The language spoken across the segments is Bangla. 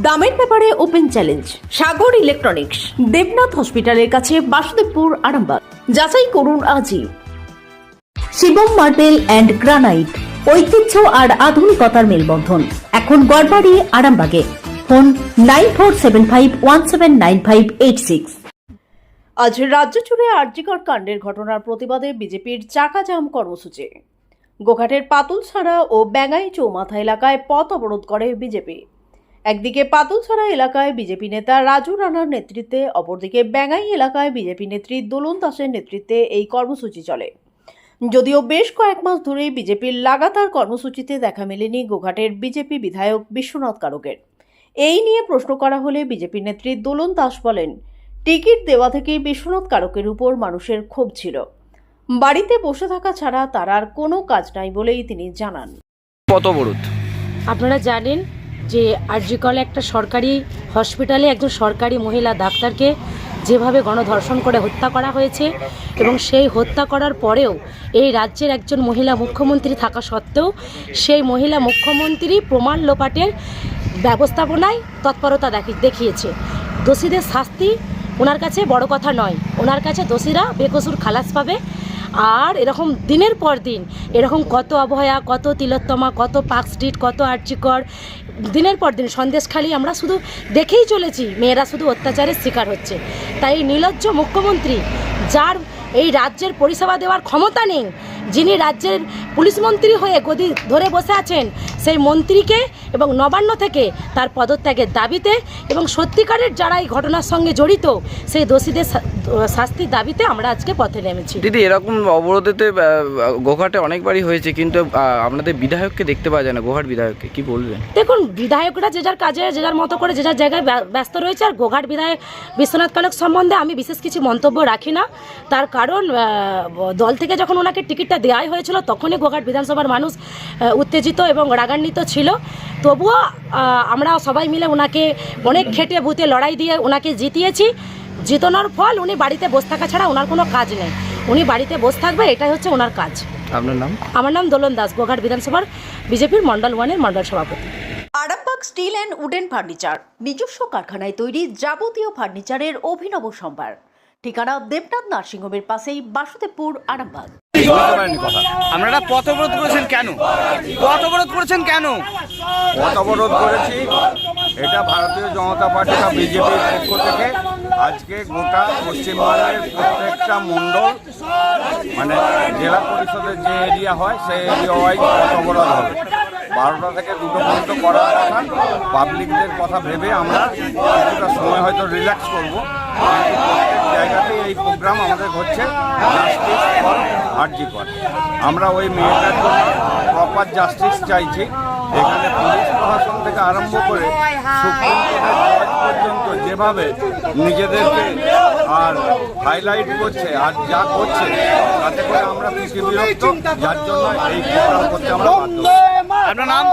দামের ব্যাপারে open challenge, Sagar electronics, Debnath হসপিটালের কাছে বাসুদেবপুর আরামবাগ। যাচাই করুন আজই। শিবম মার্বেল অ্যান্ড গ্রানাইট, ঐতিহ্য আর আধুনিকতার মেলবন্ধন। এখন গড়বাড়ি, আরামবাগে। Phone nine four seven five one seven nine five eight six. আজ রাজ্য জুড়ে আর্যিকর কাণ্ডের ঘটনার প্রতিবাদে বিজেপির চাকা জাম কর্মসূচি। গোঘাটের পাতুলছড়া ও ব্যাঙ্গাই চৌমাথা এলাকায় পথ অবরোধ করে বিজেপি। একদিকে পাতুলছড়া এলাকায় বিজেপি নেতা রাজু রানার নেতৃত্বে অপরদিকে ব্যাঙ্গাই এলাকায় বিজেপি নেত্রী দোলন দাসের নেতৃত্বে এই কর্মসূচি চলে। যদিও বেশ কয়েক মাস ধরেই বিজেপির লাগাতার কর্মসূচিতে দেখা মেলেনি গোঘাটের বিজেপি বিধায়ক বিশ্বনাথ কারকের। এই নিয়ে প্রশ্ন করা হলে বিজেপি নেত্রী দোলন দাস বলেন টিকিট দেওয়া থেকেই বিশ্বনাথ কারকের উপর মানুষের ক্ষোভ ছিল। বাড়িতে বসে থাকা ছাড়া তার আর কোনো কাজ নাই বলেই তিনি জানান। অবরোধ আপনারা জানেন যে আরজিকলে একটা সরকারি হসপিটালে একজন সরকারি মহিলা ডাক্তারকে যেভাবে গণধর্ষণ করে হত্যা করা হয়েছে এবং সেই হত্যা করার পরেও এই রাজ্যের একজন মহিলা মুখ্যমন্ত্রী থাকা সত্ত্বেও সেই মহিলা মুখ্যমন্ত্রী প্রমাণ লোপাটের ব্যবস্থাপনায় তৎপরতা দেখি দেখিয়েছে। দোষীদের শাস্তি ওনার কাছে বড় কথা নয়। ওনার কাছে দোষীরা বেকসুর খালাস পাবে। আর এরকম দিনের পর দিন, এরকম কত অবহেয়া, কত তিলোত্তমা, কত পার্ক স্ট্রিট, কত আর্চিকর দিনের পর দিন সন্দেশখালি আমরা শুধু দেখেই চলেছি, মেয়েরা শুধু অত্যাচারের শিকার হচ্ছে। তাই নীলজ্জ মুখ্যমন্ত্রী, যার এই রাজ্যের পরিষেবা দেওয়ার ক্ষমতা নেই যিনি রাজ্যের পুলিশ মন্ত্রী হয়ে গদি ধরে বসে আছেন সেই মন্ত্রীকে এবং নবান্ন থেকে তার পদত্যাগের দাবিতে এবং সত্যিকারের যারা এই ঘটনার সঙ্গে জড়িত সেই দোষীদের শাস্তির দাবিতে আমরা আজকে পথে নেমেছি। দিদি এরকম অবরোধেতে গোঘাটে অনেকবারই হয়েছে কিন্তু আপনাদের বিধায়ককে দেখতে পাওয়া যায় না গোঘাট বিধায়ককে কি বলবেন? দেখুন বিধায়করা যে যার কাজে যে যার মতো করে যে যার জায়গায় ব্য- ব্যস্ত রয়েছে আর গোঘাট বিধায়ক বিশ্বনাথ কালক সম্বন্ধে আমি বিশেষ কিছু মন্তব্য রাখি না। তার কারণ দল থেকে যখন ওনাকে টিকিটটা দেওয়াই হয়েছিল তখনই গোঘাট বিধানসভার মানুষ উত্তেজিত এবং রাগান্বিত ছিল। তবুও আমরা সবাই মিলে ওনাকে অনেক খেটে বুতে লড়াই দিয়ে ওনাকে জিতিয়েছি। জিতানোর ফল উনি বাড়িতে বসে থাকা ছাড়া ওনার কোনো কাজ নেই। উনি বাড়িতে বসে থাকবে এটাই হচ্ছে ওনার কাজ। আপনার নাম? আমার নাম দোলন দাস গোঘাট বিধানসভার বিজেপির মন্ডল ওয়ানের মন্ডল সভাপতি। Arambagh steel and wooden furniture নিজস্ব কারখানায় তৈরি যাবতীয় ফার্নিচারের অভিনব সম্ভার। ঠিকানা দেবনাথ নার্সিংহোমের পাশেই বাসুদেবপুর আরামবাগ। আপনারা পথ অবরোধ করেছেন কেন? পথ অবরোধ করেছেন কেন? পথ অবরোধ করেছি। এটা ভারতীয় জনতা পার্টি বা বিজেপির পক্ষ থেকে। আজকে গোটা পশ্চিমবঙ্গের প্রত্যেকটা মণ্ডল মানে জেলা পরিষদের যে এরিয়া হয় সেই এরিয়া ওয়াইজ পথ অবরোধ হবে। বারোটা থেকে দুটো পর্যন্ত করার কথা। পাবলিকদের কথা ভেবে আমরা কিছুটা সময় হয়তো রিল্যাক্স করব। প্রত্যেক জায়গাতেই এই প্রোগ্রাম আমাদের হচ্ছে জাস্টিস ফর আরজি কর আমরা ওই মেয়েটার জন্য প্রপার জাস্টিস চাইছি। এখানে পুলিশ প্রশাসন থেকে আরম্ভ করে পর্যন্ত যেভাবে নিজেদেরকে আর হাইলাইট করছে আর যা করছে, তাতে করে আমরা খুশি বিরক্ত যার জন্য এই প্রোগ্রাম করতে আমরা বাধ্য আপনার নাম?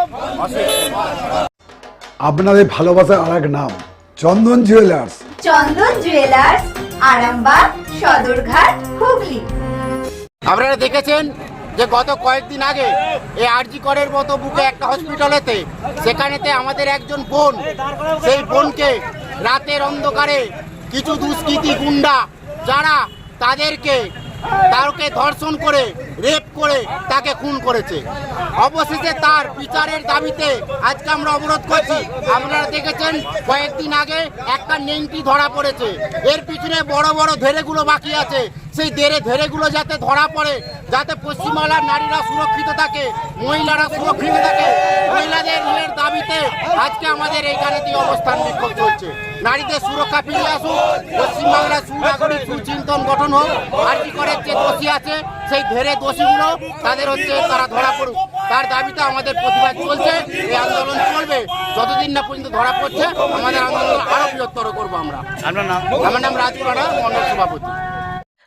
আপনাদের ভালোবাসার আর এক নাম চন্দন জুয়েলার্স চন্দন জুয়েলার্স আরামবাগ সদরঘাট হুগলি। আপনারা দেখেছেন যে গত কয়েকদিন আগে এই আরজি করের মতো বুকে একটা হসপিটালেতে সেখানেতে আমাদের একজন বোন সেই বোনকে রাতের অন্ধকারে কিছু দুষ্কৃতী গুন্ডা যারা তাদেরকে তাকে ধর্ষণ করে রেপ করে, তাকে খুন করেছে। অবশেষে তার বিচারের দাবিতে আজকে আমরা অবরোধ করছি। আপনারা দেখেছেন, কয়েকদিন আগে একটা নেংটি ধরা পড়েছে। এর পিছনে বড় বড় ধেরেগুলো বাকি আছে। সেই ধেরে, ধেরেগুলো যাতে ধরা পড়ে, যাতে পশ্চিমবাংলার নারীরা সুরক্ষিত থাকে, মহিলারা সুরক্ষিত থাকে, মহিলাদের দাবিতে আজকে আমাদের এইখানেতেই অবস্থান বিক্ষোভ চলছে। নারীদের সুরক্ষা ফিরে আসুক। পশ্চিমবাংলার সুনাগরিক সুচিন্তন গঠন হোক। আর কি করে যে দোষী আছে সেই ধেরে দোষীগুলো তাদের হচ্ছে তারা ধরা পড়ুক। তার দাবিতে আমাদের প্রতিবাদ চলছে এই আন্দোলন চলবে। যতদিন না পর্যন্ত ধরা পড়ছে আমাদের আন্দোলন আরও বৃহত্তর করব আমরা। আমার নাম রাজু মন্ডল সভাপতি।